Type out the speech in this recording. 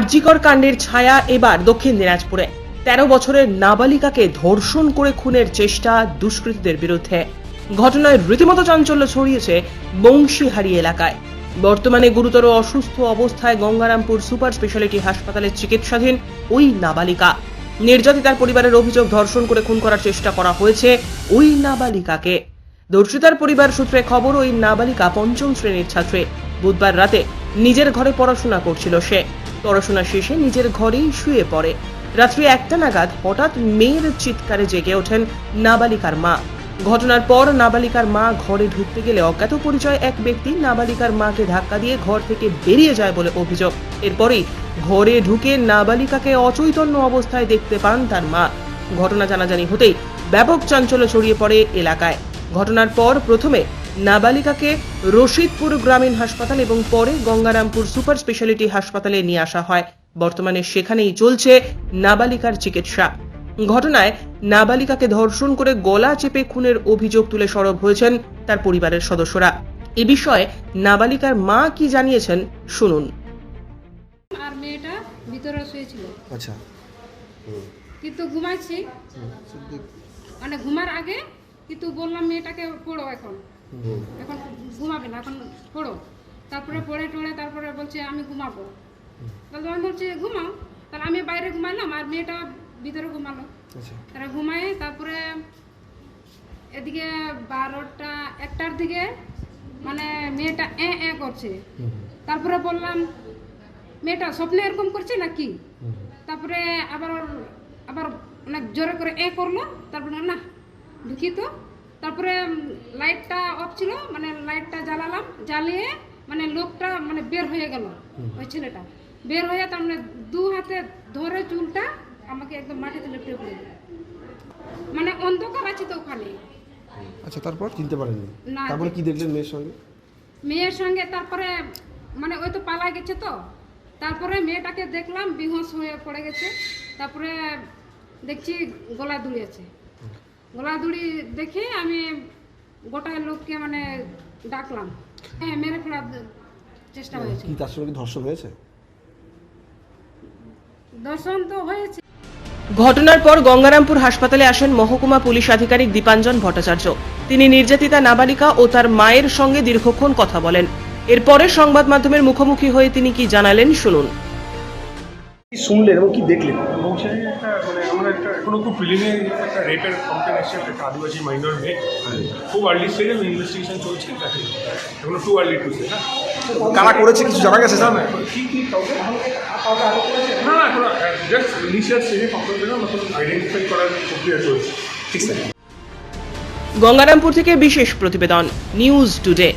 আরজিকর কাণ্ডের ছায়া এবার দক্ষিণ দিনাজপুরে। তেরো বছরের নাবালিকাকে ধর্ষণ করে খুনের চেষ্টা দুষ্কৃতীদের বিরুদ্ধে। ঘটনায় রীতিমতো চাঞ্চল্য ছড়িয়েছে বংশীহারি এলাকায়। বর্তমানে গুরুতর অসুস্থ অবস্থায় গঙ্গারামপুর সুপার স্পেশালিটি হাসপাতালে চিকিৎসাধীন ওই নাবালিকা। নির্যাতিতার পরিবারের অভিযোগ ধর্ষণ করে খুন করার চেষ্টা করা হয়েছে ওই নাবালিকাকে। দর্শিতার পরিবার সূত্রে খবর, ওই নাবালিকা পঞ্চম শ্রেণির ছাত্রী। বুধবার রাতে নিজের ঘরে পড়াশোনা করছিল সে। পড়াশোনা শেষে নিজের ঘরেই শুয়ে পড়ে। রাত্রি একটা নাগাদ হঠাৎ মেয়ের চিৎকারে জেগে ওঠেন নাবালিকার মা। ঘটনার পর নাবালিকার মা ঘরে ঢুকতে গেলে অজ্ঞাত পরিচয় এক ব্যক্তি নাবালিকার মাকে ধাক্কা দিয়ে ঘর থেকে বেরিয়ে যায় বলে অভিযোগ। এরপরেই ঘরে ঢুকে নাবালিকাকে অচৈতন্য অবস্থায় দেখতে পান তার মা। ঘটনা জানাজানি হতেই ব্যাপক চাঞ্চল্য ছড়িয়ে পড়ে এলাকায়। ঘটনার পর প্রথমে নাবালিকাকে রশিদপুর গ্রামীণ হাসপাতাল এবং পরে গঙ্গারামপুর সুপার স্পেশালিটি হাসপাতালে নিয়ে আসা হয়। বর্তমানে সেখানেই চলছে নাবালিকার চিকিৎসা। ঘটনায় নাবালিকাকে ধর্ষণ করে গলা চেপে খুনের অভিযোগ তুলে সরব হয়েছেন তার পরিবারের সদস্যরা। এ বিষয়ে নাবালিকার মা কি জানিয়েছেন শুনুন। আর মেয়েটা ভিতরে শুয়েছিল। আচ্ছা। কিন্তু ঘুমাচ্ছি। মানে ঘুমার আগে কিন্তু বললাম মেয়েটাকে পড়ো এখন। এখন ঘুমাবে না এখন পড়ো। তারপরে পড়ে টড়ে তারপরে বলছে আমি ঘুমাবো। তাহলে আমি বলছি ঘুমাও। তাহলে আমি বাইরে ঘুমাইলাম আর মেয়েটা ভিতরে ঘুমালো। আচ্ছা। তারা ঘুমায় তারপরে এদিকে বারোটা একটার দিকে মানে মেয়েটা এ এ করছে। তারপরে বললাম মেয়েটা স্বপ্নে এরকম করছে না কি? তারপরে আবার আবার অনেক জোরে করে এ করল। তারপরে না ঢুকি তো তারপরে লাইটটা অফ ছিল মানে লাইটটা জ্বালালাম জ্বালিয়ে মানে লোকটা মানে বের হয়ে গেল ওই ছেলেটা। বের হয়ে তার মানে দু হাতে ধরে চুলটা আমাকে একদম মাটিতে লেপটে পড়ে। মানে অন্ধকার আছে তো ওখানে। আচ্ছা তারপর চিনতে পারেননি? না। তারপরে কি দেখলেন মেয়ের সঙ্গে? মেয়ের সঙ্গে তারপরে মানে ওই তো পালা গেছে তো। তারপরে মেয়েটাকে দেখলাম বিহস হয়ে পড়ে গেছে। তারপরে দেখছি গলা দুড়ি আছে গলা দুড়ি দেখে আমি গোটা লোককে মানে ডাকলাম। হ্যাঁ মেরে ফেলার চেষ্টা হয়েছে। কি তার সঙ্গে ধর্ষণ হয়েছে? দর্শন তো হয়েছে। ঘটনার পর গঙ্গারামপুর হাসপাতালে আসেন মহকুমা পুলিশ আধিকারিক দীপাঞ্জন ভট্টাচার্য। তিনি নির্যাতিতা নাবালিকা ও তার মায়ের সঙ্গে দীর্ঘক্ষণ কথা বলেন। এরপরে সংবাদ মাধ্যমের মুখোমুখি হয়ে তিনি কি জানালেন শুনুন। শুনলেন এবং কি দেখলেন? একটা মানে আমরা একটা এখনও খুব প্রিলিমিনারি একটা রেপের কমপ্লেন এসছে একটা আদিবাসী মাইনর মেয়ে খুব আর্লি স্টেজে ইনভেস্টিগেশন চলছে তাকে এখনও টু আর্লি টু সে হ্যাঁ? কারা করেছে? কিছু জানা গেছে স্যার? কি কি কাউকে? না না এখন জাস্ট ইনিশিয়াল স্টেজে কমপ্লেন আইডেন্টিফাই করার প্রক্রিয়া চলছে। ঠিক স্যার। গঙ্গারামপুর থেকে বিশেষ প্রতিবেদন নিউজ টুডে